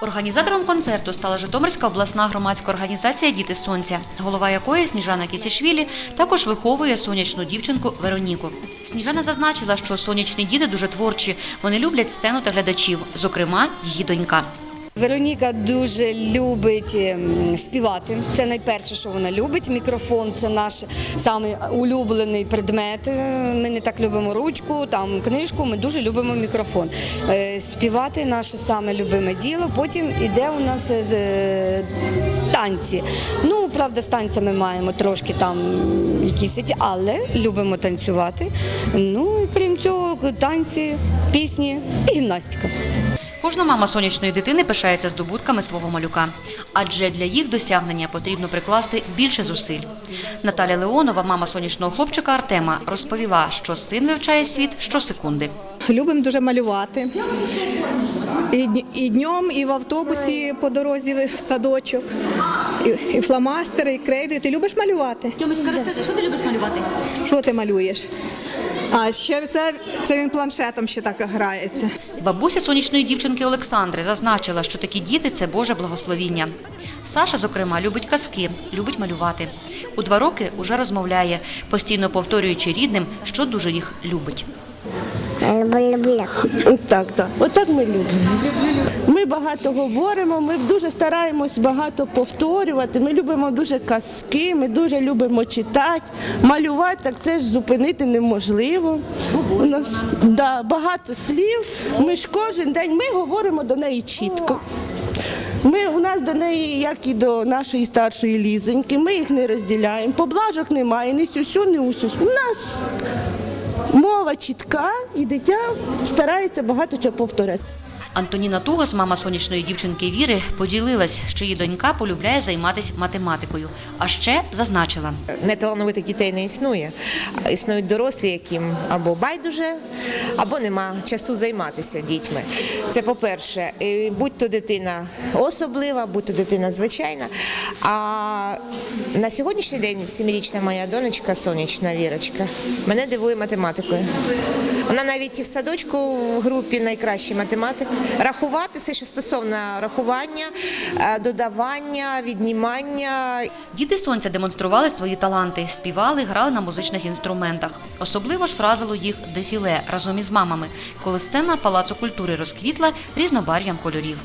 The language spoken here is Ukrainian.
Організатором концерту стала Житомирська обласна громадська організація Діти Сонця, голова якої Сніжана Кісішвілі також виховує сонячну дівчинку Вероніку. Сніжана зазначила, що сонячні діти дуже творчі. Вони люблять сцену та глядачів, зокрема, її донька. Вероніка дуже любить ем, співати. Це найперше, що вона любить. Мікрофон це наш самий улюблений предмет. Е, Ми не так любимо ручку, там книжку. Ми дуже любимо мікрофон. Е, Співати наше саме любиме діло. Потім іде у нас е, танці. Ну, правда, з танцями маємо трошки там якісь, але любимо танцювати. Ну і крім цього, танці, пісні і гімнастика. Кожна мама сонячної дитини пишається здобутками свого малюка, адже для їх досягнення потрібно прикласти більше зусиль. Наталя Леонова, мама сонячного хлопчика Артема, розповіла, що син вивчає світ щосекунди. Любимо дуже малювати. І, днем, і в автобусі по дорозі в садочок, і, і фломастери, і крейду. Ти любиш малювати? Тьомочка, розкажи, що ти любиш малювати? Що ти малюєш? А ще це, це він планшетом ще так грається. Бабуся сонячної дівчинки Олександри зазначила, що такі діти це Боже благословіння. Саша, зокрема, любить казки, любить малювати. У два роки уже розмовляє, постійно повторюючи рідним, що дуже їх любить. Так, так. Отак ми любимо. Ми багато говоримо, ми дуже стараємось багато повторювати. Ми любимо дуже казки, ми дуже любимо читати, малювати, так це ж зупинити неможливо. У нас да, багато слів. Ми ж кожен день ми говоримо до неї чітко. Ми у нас до неї, як і до нашої старшої лізоньки, ми їх не розділяємо. Поблажок немає, ні сюсю, ні усю. У нас мова чітка, і дитя старається багато чого повторяти. Антоніна Тугас, мама сонячної дівчинки Віри, поділилась, що її донька полюбляє займатися математикою. А ще зазначила. Неталановитих дітей не існує. Існують дорослі, яким або байдуже, або нема часу займатися дітьми. Це по-перше, будь то дитина особлива, будь то дитина звичайна. А на сьогоднішній день сімирічна моя донечка, сонячна Вірочка, мене дивує математикою. Вона навіть і в садочку в групі найкращий математик. Рахувати все, що стосовно рахування, е, додавання, віднімання Діти сонця демонстрували свої таланти, співали, грали на музичних інструментах. Особливо ж вразило їх дефіле разом із мамами, коли сцена палацу культури розквітла різнобарв'ям кольорів.